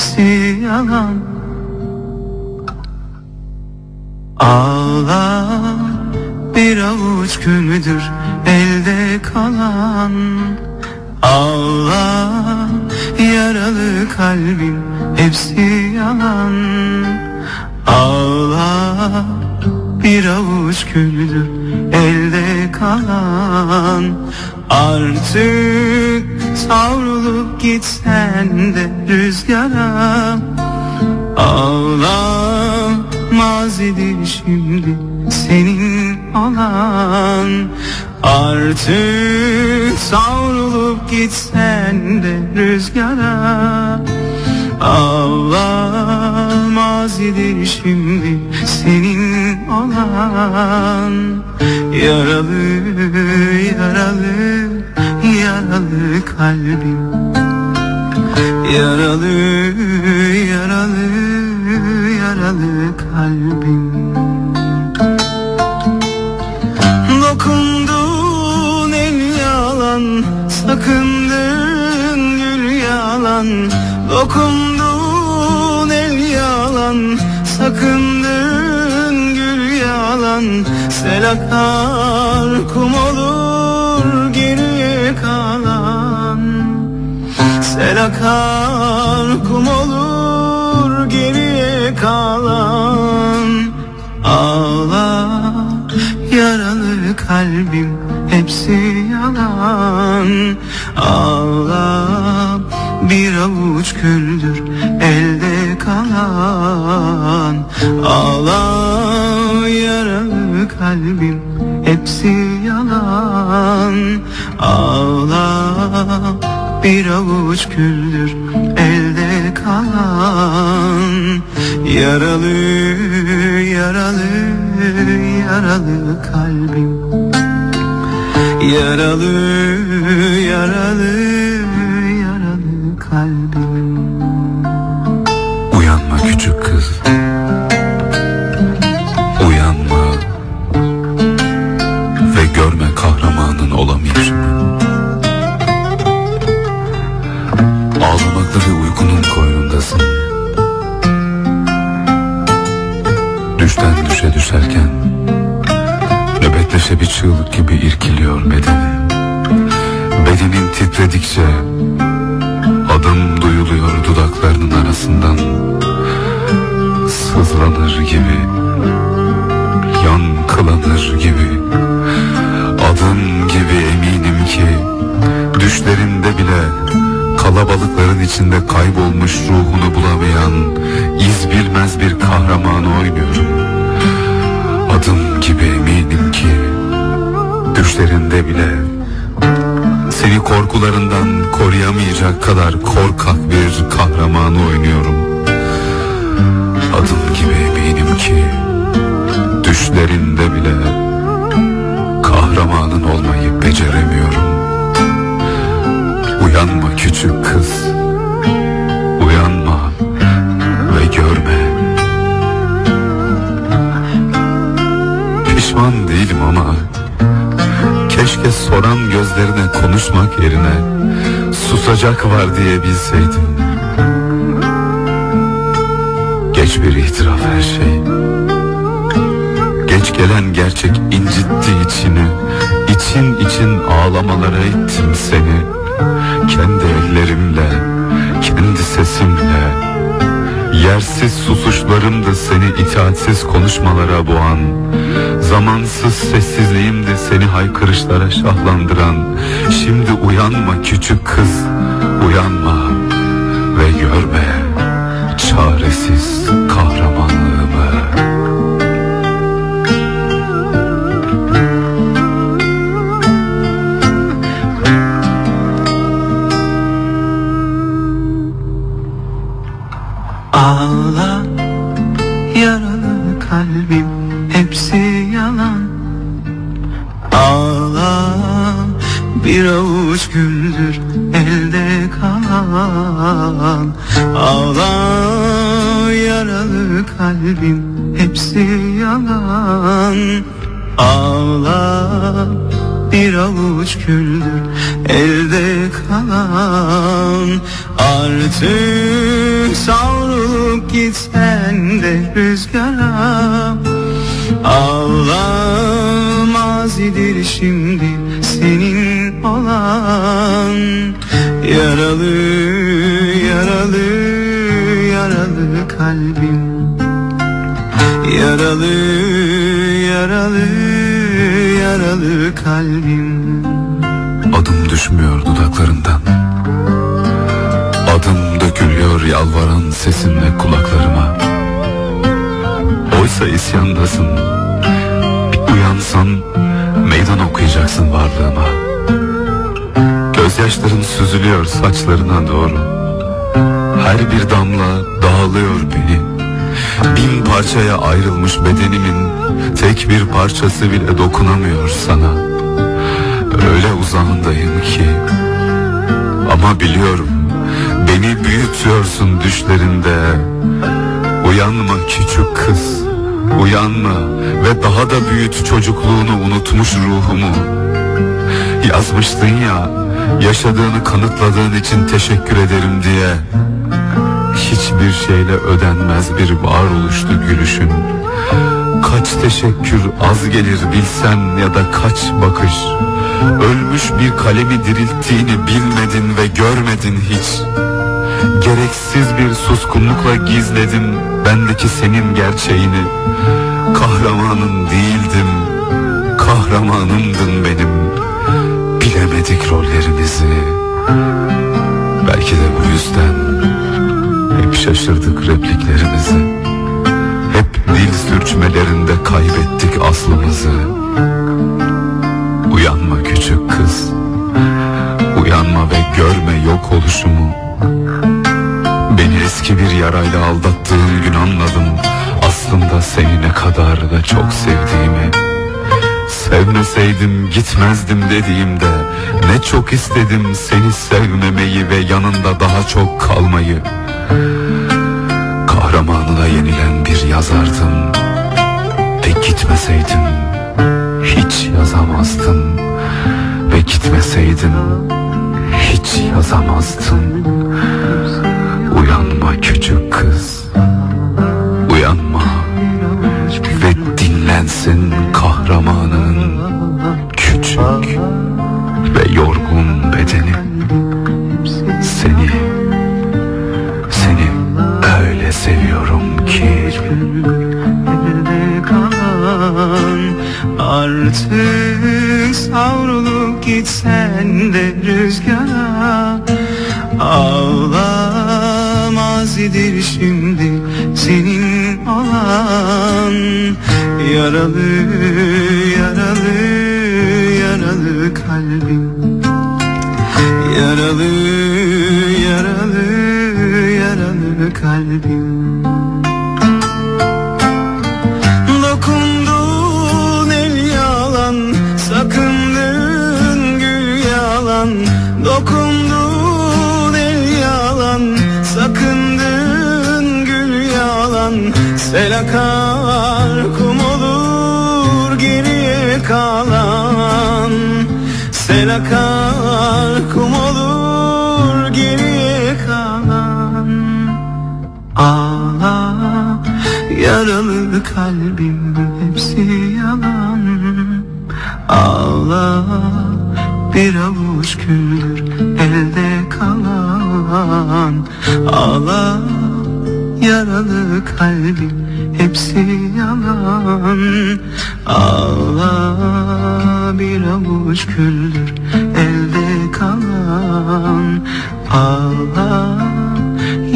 hepsi yalan. Ağla bir avuç güldür elde kalan. Ağla yaralı kalbim hepsi yalan. Ağla bir avuç güldür elde kalan. Artık savrulup gitsen de rüzgara. Ağla mazidir şimdi senin olan. Artık savrulup gitsen de rüzgara. Ağla mazidir şimdi senin olan. Yaralı yaralı yaralı kalbim. Yaralı yaralı yaralı kalbim. Dokundun el yalan Sakındın gül yalan. Dokundun el yalan Sakındın gül yalan. Sel akar kum olur akar kum olur geriye kalan. Ağla yaralı kalbim hepsi yalan. Ağla bir avuç güldür elde kalan. Ağla yaralı kalbim hepsi bir avuç güldür elde kalan. Yaralı yaralı yaralı kalbim. Yaralı yaralı düşerken Nöbetleşe bir çığlık gibi irkiliyor bedenin Bedenin titredikçe Adım duyuluyor dudaklarının arasından. Sızlanır gibi Yankılanır gibi. Adım gibi eminim ki Düşlerimde bile Kalabalıkların içinde kaybolmuş ruhunu bulamayan iz bilmez bir kahramanı oynuyorum gibi eminim ki Düşlerinde bile seni korkularından koruyamayacak kadar korkak bir kahramanı oynuyorum. Adım gibi eminim ki Düşlerinde bile Kahramanın olmayı beceremiyorum yerine susacak var diye bilseydim. Geç bir itiraf her şey. Geç gelen gerçek incitti içini. İçin için ağlamalara ittim seni. Kendi ellerimle, kendi sesimle. Yersiz susuşlarımdı seni itaatsiz konuşmalara boğan Zamansız sessizliğimdi seni haykırışlara şahlandıran. Şimdi uyanma küçük kız uyanma ve görme çaresiz kahramanlığımı kalan Ağla yaralı kalbim hepsi yalan. Ağla bir avuç güldür elde kalan. Artık savrulup gitsen de rüzgara. Allah mazidir şimdi senin olan Yaralı yaralı yaralı kalbim. Yaralı yaralı yaralı kalbim. Adım düşmüyor dudaklarından. Adım dökülüyor yalvaran sesinle kulaklarıma. Oysa isyandasın. Bir uyansan meydan okuyacaksın varlığıma Gözyaşların süzülüyor saçlarına doğru. Her bir damla dağılıyor beni. Bin parçaya ayrılmış bedenimin Tek bir parçası bile dokunamıyor sana. Öyle uzağındayım ki. Ama biliyorum Beni büyütüyorsun düşlerinde. Uyanma küçük kız Uyanma Ve daha da büyüt çocukluğunu unutmuş ruhumu. Yazmıştın ya Yaşadığını kanıtladığın için teşekkür ederim diye Hiçbir şeyle ödenmez bir varoluştu gülüşün. Kaç teşekkür az gelir bilsen ya da kaç bakış. Ölmüş bir kalemi dirilttiğini bilmedin ve görmedin hiç. Gereksiz bir suskunlukla gizledim bendeki senin gerçeğini. Kahramanın değildim, kahramanımdın benim Bilemedik rollerimizi. Belki de bu yüzden hep şaşırdık repliklerimizi. Hep dil sürçmelerinde kaybettik aslımızı. Uyanma küçük kız. Uyanma ve görme yok oluşumu. Beni eski bir yarayla aldattığın gün anladım. Aslında seni ne kadar da çok sevdiğimi Sevmeseydim gitmezdim dediğimde Ne çok istedim seni sevmemeyi ve yanında daha çok kalmayı. Kahramanına yenilen bir yazardım. Ve gitmeseydim hiç yazamazdım. Ve gitmeseydim hiç yazamazdım. Uyanma küçük kız bedeni Seni. Seni öyle seviyorum ki. Artık savrulup gitsen de rüzgara Ağlamaz idir şimdi senin olan. Yaralı yaralı yaralı kalbim Yaralı yaralı yaralı kalbim. Dokundun el yalan Sakındın gül yalan. Dokundun el yalan Sakındın gül yalan. Sel akar kum olur geriye kalan. Sel akar kum olur yaralı kalbim hepsi yalan. Ağla bir avuç güldür elde kalan. Ağla yaralı kalbim hepsi yalan. Ağla bir avuç güldür elde kalan. Ağla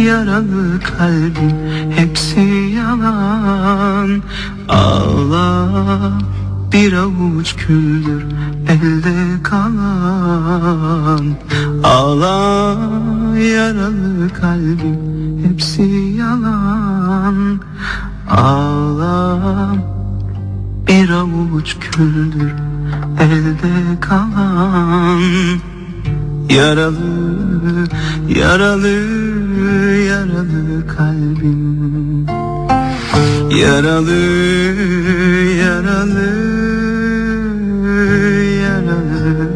yaralı kalbim hepsi yalan. Ağla bir avuç küldür elde kalan. Ağla yaralı kalbim hepsi yalan. Ağla bir avuç küldür elde kalan Yaralı, yaralı, yaralı kalbim. Yaralı, yaralı, yaralı